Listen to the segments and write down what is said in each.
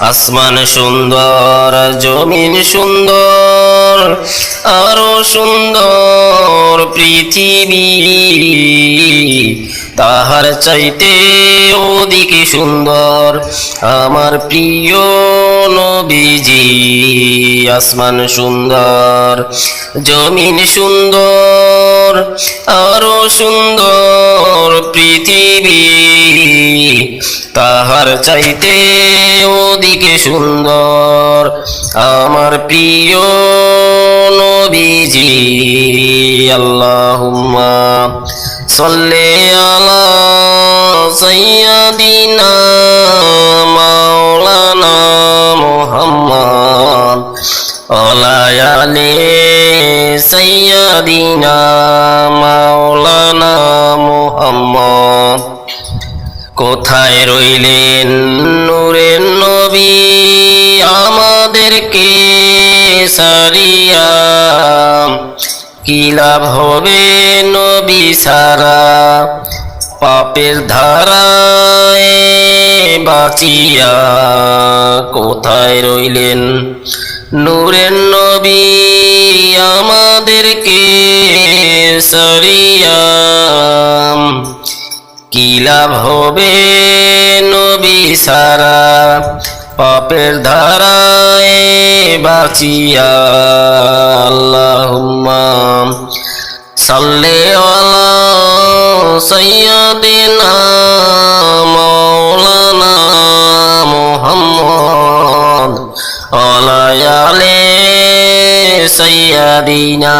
আসমান সুন্দর জমিন সুন্দর আরও সুন্দর পৃথিবী। তাহার চাইতে ওদিকে সুন্দর আমার প্রিয় নবীজি, আসমান সুন্দর, জমিন সুন্দর, আরও সুন্দর পৃথিবী। তাহার চাইতে ওদিকে সুন্দর আমার প্রিয় নবীজি, আল্লাহুম্মা। সাল্লি আলা সাইয়্যিদিনা মাওলানা মুহাম্মদ ওয়ালা আলি সাইয়্যিদিনা মাওলানা মুহাম্মদ কোথায় রইলেন নূরের নবী আমাদেরকে সারিয়া কি লাভ হবে নবী সারা? পাপের ধারায় বাঁচিয়া কোথায় রইলেন? নূরের নবী আমাদেরকে সারিয়া কি লাভ হবে নবী সারা? পাপের ধারায় বাঁচিয়া আল্লাহুম্মা সাল্লি আলা সাইয়্যিদিনা মাওলানা মুহাম্মদ ওয়ালা আলি সাইয়্যিদিনা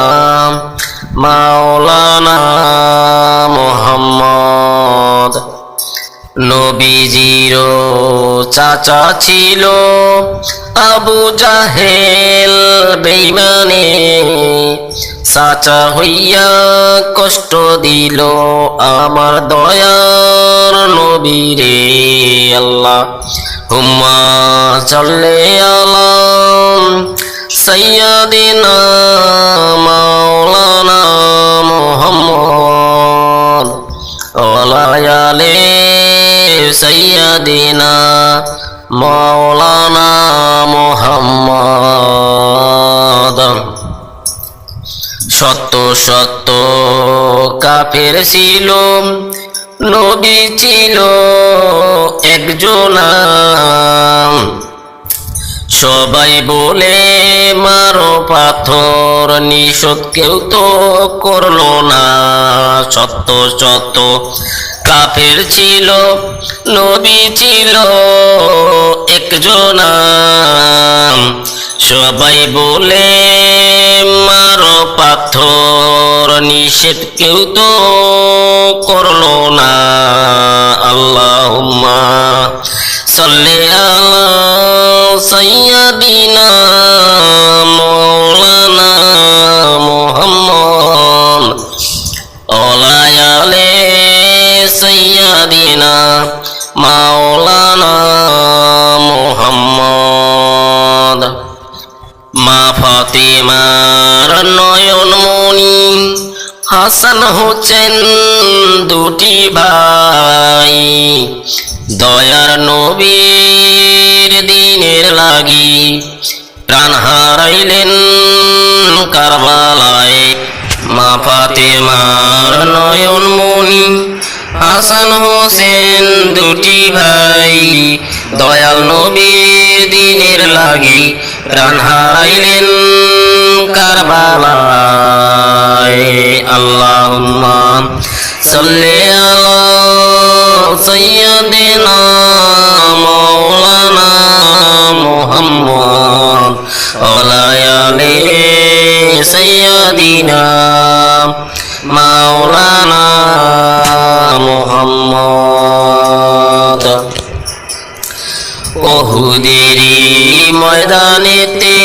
মাওলানা মুহাম্মদ। নবীজির চাচা ছিল আবু জাহেল বেইমানে চাচা হইয়া কষ্ট দিল আমার দয়ার নবীরে আল্লাহ। হুম্মা চলে আলাম সৈয়দিনা মাওলানা মোহাম্মদ। ওলায়ালে সৈয়দিনা মাওলানা মোহাম্মদ সত্য সত্য কাফের ছিল, নবী ছিল একজনা। সবাই বলে, মারো পাথর নিষদ কেউ তো করল না। সত্য সত্য কাফের ছিল, নবী ছিল একজনা সবাই বলে, মারো পাথর নিষেধ কেউ তো করল না। আল্লাহুম্মা সাল্লি আলা সাইয়্যিদিনা হাসান হোসেন দুটি ভাই। দয়ার নবীর দিনের লাগি প্রাণ হারাইলেন কারবালায়। মা ফাতেমার নয়নমণি হাসান হোসেন দুটি ভাই। দয়াল নবীর দিনের লাগি প্রাণ হারাইলেন কারবালায়। আল্লাহুম্মা সাল্লি আলা সাইয়্যিদিনা মাওলানা মুহাম্মদ ওয়া আলা আলি سيدنا مولانا محمد অহুদেরি ময়দানেতে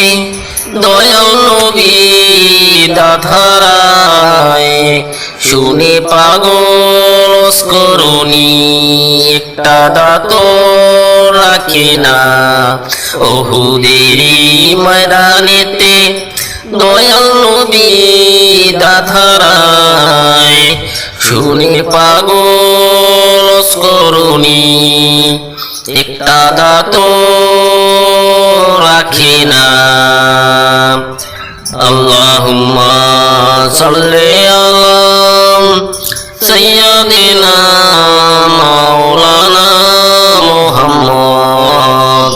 দয়াল নবী দাধারায় শুনে পাগল করুনি একটা দাঁত রাখে না। অহুদেরি ময়দানেতে দয়াল নবী দাধারায় শুনে পাগল করুনি একটা দাঁত রাখে না। আল্লাহুম্মা সাল্লি আলা সাইয়্যিদিনা মাওলানা মুহাম্মদ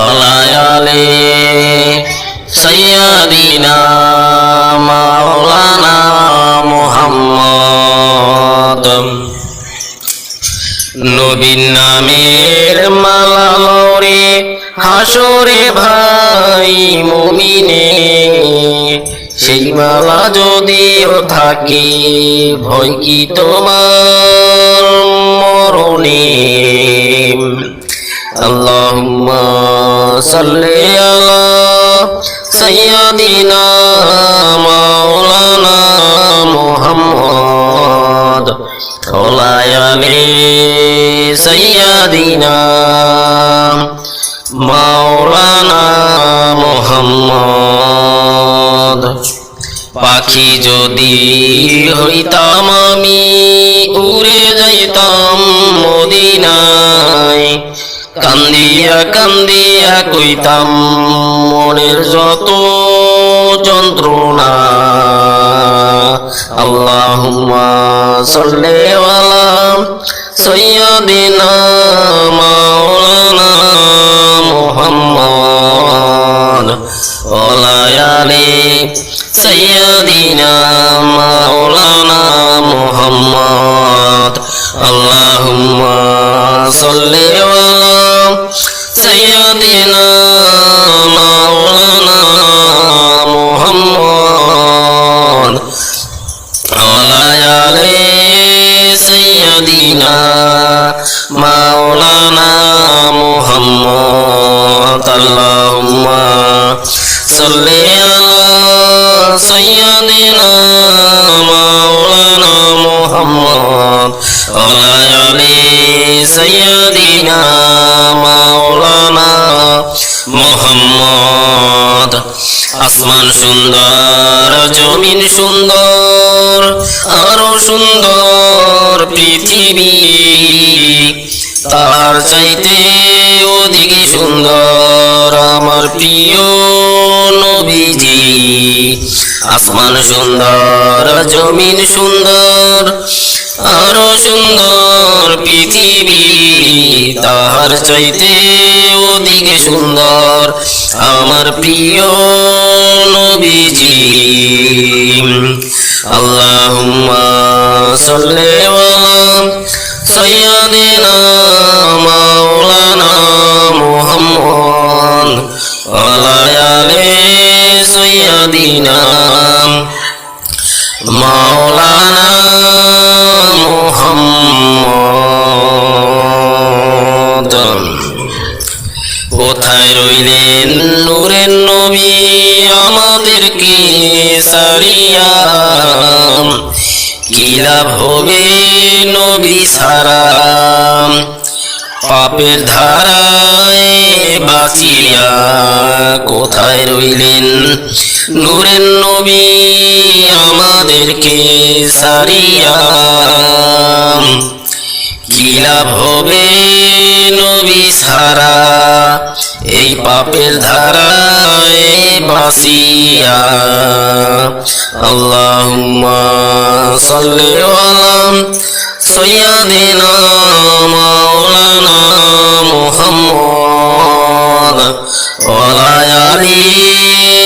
আলা আলি সাইয়্যিদিনা মাওলানা মুহাম্মদ যদিও থাকে, ভয় কি তোমার মরণে? আল্লাহুম্মা সাল্লি আলা সাইয়্যিদিনা মাওলানা মুহাম্মদ। ওলায়ালে সৈয়াদিনা মাওলানা মোহাম্মদ। পাখি যদি হইতাম আমি উড়ে যাইতাম মদিনায়। কান্দিয়া কান্দিয়া কইতাম, মনের যত যন্ত্রণা, আল্লাহুম্মা সাল্লি আলা সাইয়্যিদিনা মাওলানা ওয়া আলি সাইয়্যিদিনা মাওলানা মুহাম্মদ। আল্লাহুম্মা সাল্লি আলা সাইয়্যিদিনা মাওলানা মুহাম্মদ। আলায়ালে সৈয়দিনা মাওলানা মোহাম্মদ আসমান সুন্দর জমিন সুন্দর আরও সুন্দর পৃথিবী। তার চাইতে অধিক সুন্দর আসমান সুন্দর জমিন সুন্দর আরও সুন্দর পৃথিবী তাহার চাইতে অধিক সুন্দর। আমার প্রিয় মাওলানা মুহাম্মদ। কোথায় রইলেন নূরের নবী? আমাদেরকে সারিয়া কি হবে নবী সারা? পাপের ধারায় বাঁচিয়া কোথায় রইলেন নূরের নবী আমাদেরকে সারিয়া। কি লাভ হবে নবী সারা, এই পাপের ধারায় বাসিয়া আল্লাহুম্মা সাল্লি আলা সাইয়্যিদিনা মাওলানা মুহাম্মদ ওয়া আলা আলি